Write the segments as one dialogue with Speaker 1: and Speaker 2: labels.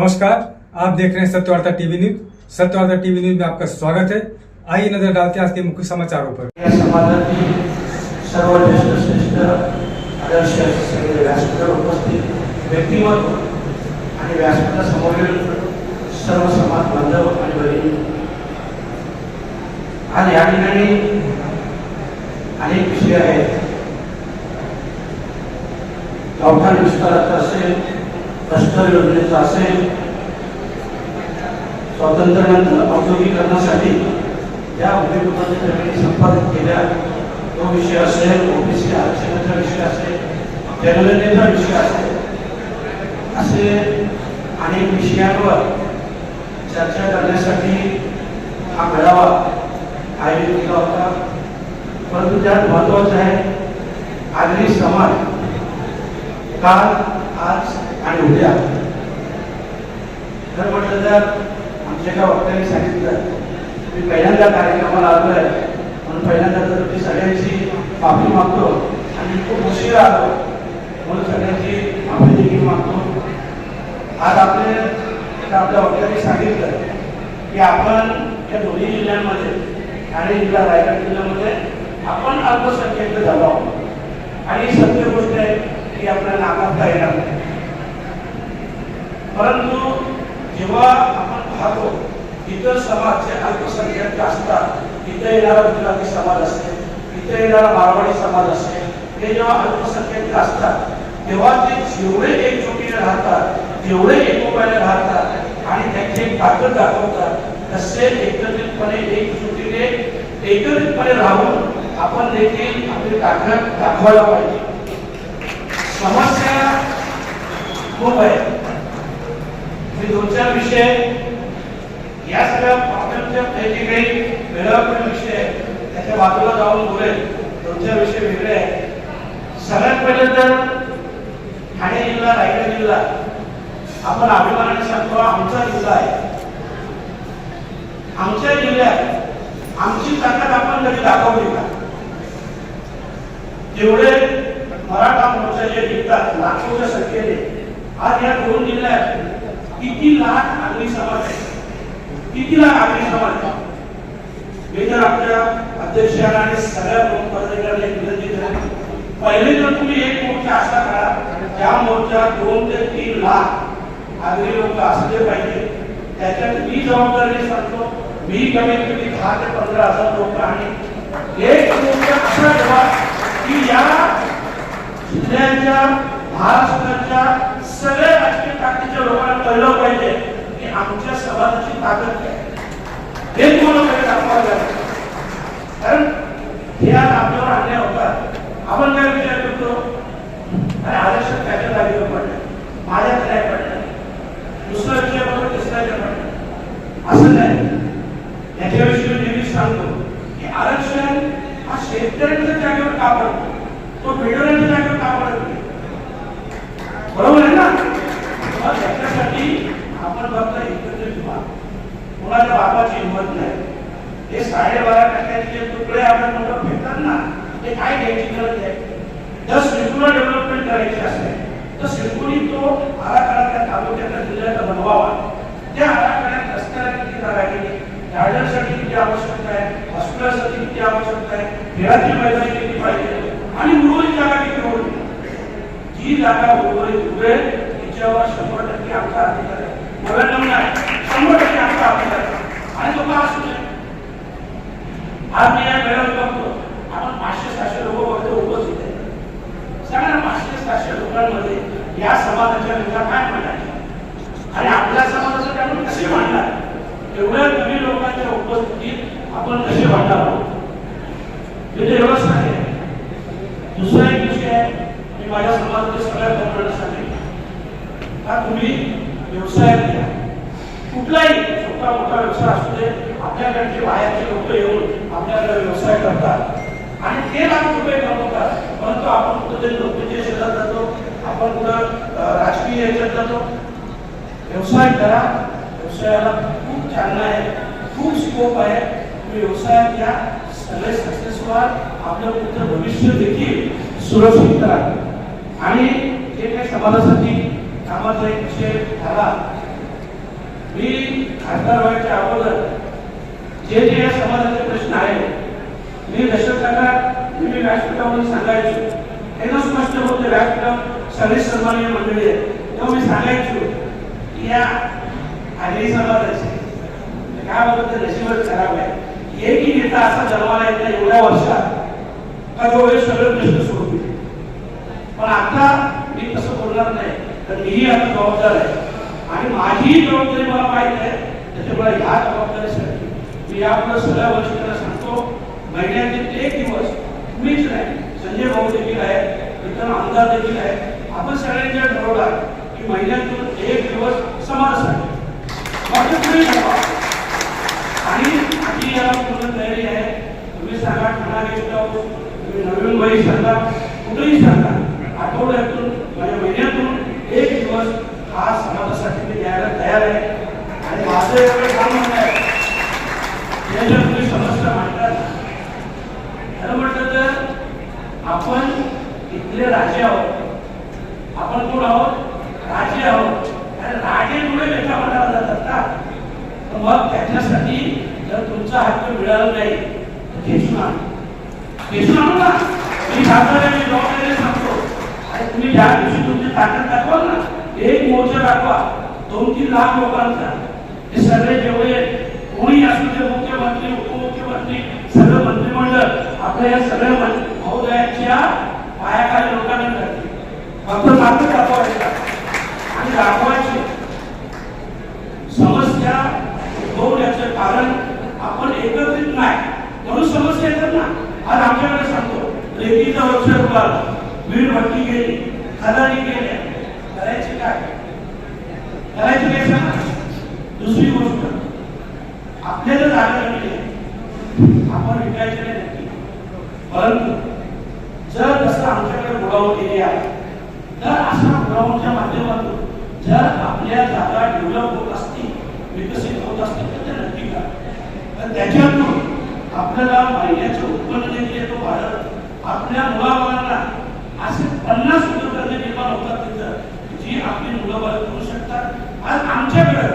Speaker 1: नमस्कार आप देख रहे हैं Satyavarta TV news. Satyavarta TV news में आपका स्वागत है। आइए नजर डालते हैं आज के मुख्य समाचारों पर।
Speaker 2: उपस्थित व्यक्तिमत्व आणि व्यासपीठासमोरील सर्व समाज बांधव आणि आज या ठिकाणी अनेक विषय आहेत। गावठाण विस्ताराचा असेल भ्रष्टाचार योजनेचा असेल स्वातंत्र्यानंतर औद्योगिकरणासाठी ज्या उद्योगाने त्यांनी संपादित केल्या. तो विषय असेल ओबीसी आरक्षणाचा विषय असेल जनगणनेचा विषय असेल असे अनेक विषयांवर चर्चा करण्यासाठी हा मेळावा आयोजित केला होता. परंतु त्यात महत्वाचं आहे आगरी समाज काल आज आणि उद्या. खरं म्हटलं तर आमच्या एका वक्त्याने सांगितलं मी पहिल्यांदा कार्यक्रमाला आलो आहे म्हणून पहिल्यांदा तर मी सगळ्यांची माफी मागतो आणि खूप उशीर आलो म्हणून सगळ्यांची माफी देखील मागतो. आज आपले आपल्या वक्त्याने सांगितलं की आपण या दोन्ही जिल्ह्यांमध्ये ठाणे जिल्हा रायगड जिल्ह्यामध्ये आपण अल्पसंख्याक झालो आहोत. आणि सत्य गोष्ट आहे की आपल्याला नाकारता येणार नाही. परंतु जेव्हा आपण पाहतो इतर समाज जे अल्पसंख्याक असतात इथे येणारा गुजराती समाज असेल इथे येणारा मारवाडी समाज असेल हे जेव्हा अल्पसंख्याक असतात तेव्हा ते जेवढे एकजुटीने राहतात जेवढे एकोप्याने राहतात आणि त्यांची एक ताकद दाखवतात तसे एकत्रितपणे एकजुटीने एकत्रितपणे राहून आपण देखील आपली ताकद दाखवायला पाहिजे. समस्या खूप आहे. मी दोन चार विषय या सगळ्या प्रॉब्लेमच्या पैकी काही वेगळा विषय आहे. त्याच्या बाजूला जाऊन बोलेल. दोन चार विषय वेगळे आहेत सगळ्यात पहिले तर ठाणे जिल्हा रायगड जिल्हा. आपण अभिमानाने सांगतो आमचा जिल्हा आहे. आमच्या जिल्ह्यात आमची ताकद आपण कधी दाखवली का? जेवढे मराठा मोर्चा जे निघतात लाखोच्या संख्येने आज या दोन जिल्ह्यात किती लाख किती लाख मी जर आपल्या अध्यक्षांना आणि सगळ्या पदाधिकाऱ्यांना एक विनंती पहिले तुम्ही एक मोर्चा असा करा ते लाख लोक असले पाहिजे. त्याच्यात मी जबाबदारी सांगतो, मी कमीत कमी ते लोक एक मोर्चा असा की या जिल्ह्याच्या आमच्या समाजाची ताकद काय? हे तुम्हाला पहिले दाखवावं लागेल. कारण हे आज आपल्यावर अन्याय होतात आपण काय विचार करतो? अरे आरक्षण त्याच्या जागेवर पडलं? माझ्या काय पडलं. दुसरा विषय बरोबर तिसऱ्याच्या पडलं. असं नाही. याच्याविषयी मी नेहमीच सांगतो की आरक्षण हा शेतकऱ्यांच्या जागेवर का पडतो? तो बिल्डरांच्या जागेवर का पडत नाही? बरोबर आहे ना मग त्याच्यासाठी आपण एकत्र एकत्रित कोणाच्या बापाची हिंमत नाही. हे साडेबारा टक्क्याचे तुकडे आपण मोठं फेकतात ना ते काय घ्यायची गरज आहे? जर सिडकोला डेव्हलपमेंट करायची असेल तर सिडकोनी तो आराखडा त्या तालुक्यात बनवावा. त्या आराखड्यात रस्त्याला किती जागा गेली गार्डनसाठी किती आवश्यकता आहे? हॉस्पिटलसाठी किती आवश्यकता आहे? खेळाची मैदान किती पाहिजे? आणि उर्वरित जागा किती होईल जी जागा उर्वरित उभेल तिच्यावर शंभर टक्के आमचा अधिकार आहे. नव्याण्णव नाही शंभर टक्के आमचा आणि तो का असू नये आज मी या बघतो आपण पाचशे सहाशे लोक बघतो उपस्थित सांगा पाचशे सहाशे लोकांमध्ये या समाजाच्या काय मांडायचे आणि आपल्या समाजाचं आपण कसे मांडणार एवढ्या कमी लोकांच्या उपस्थितीत आपण कसे मांडणार आहोत म्हणजे दुसरा एक विषय आहे मी माझ्या समाजातील सगळ्या तरुणांना सांगेन. का तुम्ही व्यवसाय घ्या कुठलाही छोटा मोठा व्यवसाय असू दे आपल्याकडचे बाहेरचे लोक येऊन आपल्याकडे व्यवसाय करतात. आणि ते लाख रुपये कमवतात. परंतु आपण कुठेतरी नोकरीच्या क्षेत्रात जातो आपण कुठं राजकीय याच्यात जातो. व्यवसाय करा. व्यवसायाला खूप चालना आहे खूप स्कोप आहे. तुम्ही व्यवसायात या. सगळे सक्सेस व्हा आपलं पुढचं भविष्य देखील सुरक्षित करा आणि जे काही समाजासाठी कामाचा एक विषय झाला. मी खासदार व्हायच्या अगोदर जे जे या समाजाचे प्रश्न आहेत मी दशकाला मी व्यासपीठामध्ये सांगायचो. त्यांना स्पष्ट होते व्यासपीठावर सगळे सन्माननीय मंडळी आहेत तेव्हा मी सांगायचो की या आगरी समाजाचे काय होतं नशिबच खराब आहे. एकही नेता असा जन्माला येत नाही एवढ्या वर्षात. का जो सगळे प्रश्न सोडून पण आता मी तसं बोलणार नाही. तर मीही आता जबाबदार आहे. आणि माझीही जबाबदारी मला माहीत आहे. त्याच्यामुळे ह्या जबाबदारीसाठी मी यापुढे सगळ्या वरिष्ठांना सांगतो. महिन्यातील एक दिवस मीच नाही संजय भाऊ देखील आहेत इतर आमदार देखील आहेत आपण सगळ्यांनी ठरवला की महिन्यातून एक दिवस समाजासाठी. आणि आधी याला पूर्ण तयारी आहे. तुम्ही सांगा ठाणा गेस्ट हाऊस तुम्ही नवीन बाई सांगा. कुठेही सांगा. आठवड्यातून माझ्या महिन्यात हा समाजासाठी मी द्यायला तयार आहे. आणि माझं एवढं काम म्हणणं आहे. हे जर तुम्ही समस्या मांडतात. खरं म्हटलं तर आपण इथले राजे आहोत. आपण कोण आहोत? राजे आहोत. आणि राजे थोडे लेखा मांडायला जातात का तर मग त्याच्यासाठी जर तुमचा हक्क मिळाला नाही तर खेचून आण. खेचून आणू ना. मी खासदार मी जबाबदारी सांगतो. आणि तुम्ही ज्या दिवशी तुमची ताकद दाखवाल एक मोर्चा दाखवा. दोन तीन लाख लोकांचा. हे सगळे जेवढे कोणी असू दे मुख्यमंत्री उपमुख्यमंत्री सगळं मंत्रिमंडळ आपल्या या सगळ्या महोदयाच्या पायाखाली लोकांना करते फक्त मात्र दाखवायचा. आणि दाखवायची. समस्या उद्भवण्याचे कारण आपण एकत्रित नाही. म्हणून समस्या येतात ना. आज आमच्याकडे सांगतो रेतीचा व्यवसाय उभारला. वीड भट्टी गेली खदानी गेली करायची काय करायची काय सांगा दुसरी गोष्ट आपल्याला जागा आपण विकायचे नाही नक्की परंतु जर तसं आमच्याकडे बुडावून केली आहे तर अशा बुडावूनच्या माध्यमातून जर आपल्या जागा डेव्हलप होत असतील विकसित होत असतील तर ते नक्की का तर त्याच्यातून आपल्याला महिन्याचं उत्पन्न देखील येतो वाढत. आपल्या मुलाबाळांना असे पन्नास उद्योग निर्माण होतात तिथं जी आपली मुलं बाळ करू आज आमच्याकडे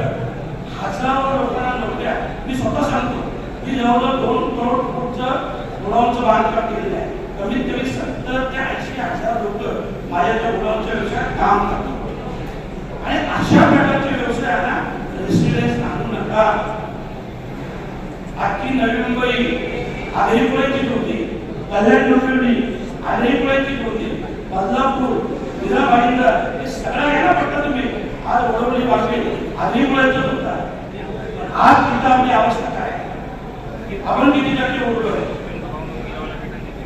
Speaker 2: हजारो लोकांना नोकऱ्या. मी स्वतः सांगतो की जवळजवळ दोन करोड फूटचं गुडाऊनचं बांधकाम केलेलं आहे. कमीत कमी सत्तर ते ऐंशी हजार लोक माझ्या त्या गुडाऊनच्या व्यवसायात काम करतात. आणि अशा प्रकारच्या व्यवसायाला रेसिडेन्स आणू नका. अख्खी नवी मुंबई आधीपुळ्याची होती. कल्याण डोंबिवली आधीपुळ्याची होती. बदलापूर मीरा भाईंदर हे सगळं यायला पडतं तुम्ही. आज ओढवली वाजवी आधीपुळ्याचं होता. पण आज तिथं आपली अवस्था काय? आपण किती टक्के ओढलोय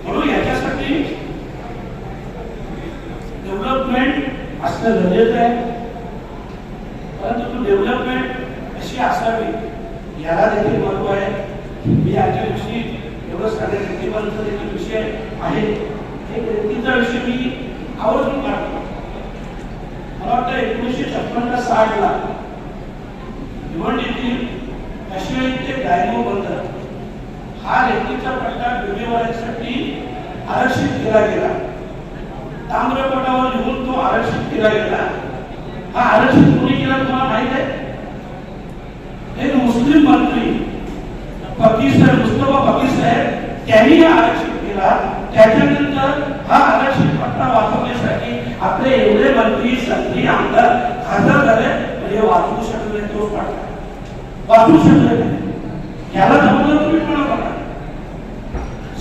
Speaker 2: म्हणून याच्यासाठी डेव्हलपमेंट असणं गरजेचं आहे. परंतु तू डेव्हलपमेंट कशी असावी याला देखील महत्त्व आहे. मी आजच्या दिवशी एवढं सगळ्या नीतिमंत देखील विषय आहे. एक रेतीचा विषय मी आवर्जून काढतो. मला वाटतं एकोणीसशे छप्पनला साठला भिवंडीतील काश्मीर ते डायनो बंदर. हा रेतीचा पट्टा डोंगेवाड्यासाठी आरक्षित केला गेला. ताम्रपटावर लिहून तो आरक्षित केला गेला. हा आरक्षित कोणी केला तुम्हाला माहीत आहे? एक मुस्लिम मंत्री फकीर साहेब मुस्तफा फकीर साहेब त्यांनी हा आरक्षित केला. त्याच्यानंतर हा आरक्षित पट्टा वाचवण्यासाठी आपले एवढे मंत्री संत्री आमदार खासदार झाले म्हणजे वाचवू शकले नाही तोच पट्टा वाचू शकले नाही याला जबाबदार तुम्ही कोणा बघा.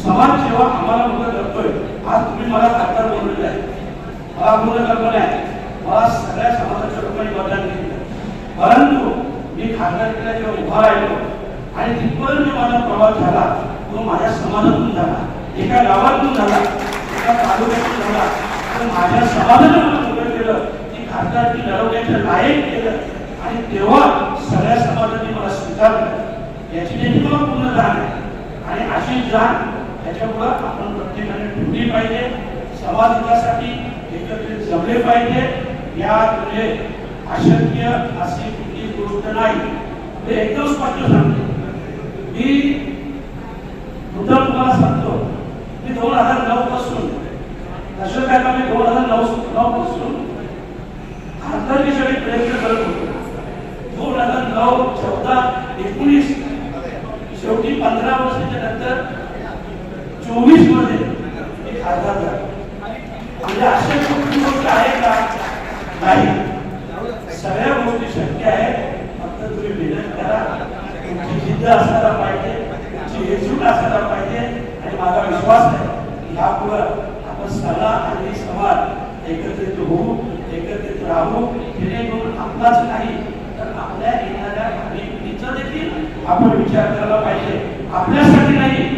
Speaker 2: समाज सेवा आम्हाला मदत करतोय आज तुम्ही मला खासदार बोललेले आहे. मला पूर्ण कल्पना आहे. मला सगळ्या समाजाच्या लोकांनी मतदान केलं परंतु मी खासदार केला जेव्हा उभा राहिलो आणि तिथपर्यंत माझा प्रवास झाला तो माझ्या समाजातून झाला. एका गावातून झाला एका तालुक्यातून झाला. तर माझ्या समाजाने मला मदत केलं. की खासदारकी लढवण्याच्या लायक केलं. आणि तेव्हा सगळ्या समाजाने मला स्वीकारलं. याची देखील मला पूर्ण जाण आहे. आणि अशी जाण त्याच्यामुळं आपण प्रत्येकाने ठेवली पाहिजे. समाज हितासाठी एकत्रित जमले पाहिजे. या म्हणजे अशक्य अशी कुठली गोष्ट नाही. ते एकदम स्पष्ट सांगतो. मी मुद्दा तुम्हाला सांगतो. मी दोन हजार नऊ पासून दशरथाला मी दोन हजार नऊ नऊ पासून खासदारकीसाठी प्रयत्न करत होतो दोन दोन हजार नऊ चौदा एकोणीस शेवटी पंधरा वर्षाच्या नंतर चोवीसमध्ये ते खासदार झाले. म्हणजे अशा गोष्ट आहे का? नाही. सगळ्या गोष्टी शक्य आहे फक्त तुम्ही मेहनत करा. तुमची जिद्द असायला पाहिजे. तुमची एकजूट असायला पाहिजे. आणि माझा विश्वास आहे की यापुढं आपण सगळा आणि समाज एकत्रित होऊ एकत्रित राहू जेणेकरून आपलाच नाही तर आपल्या येणाऱ्या भावी देखील आपण विचार करायला पाहिजे. आपल्यासाठी नाही.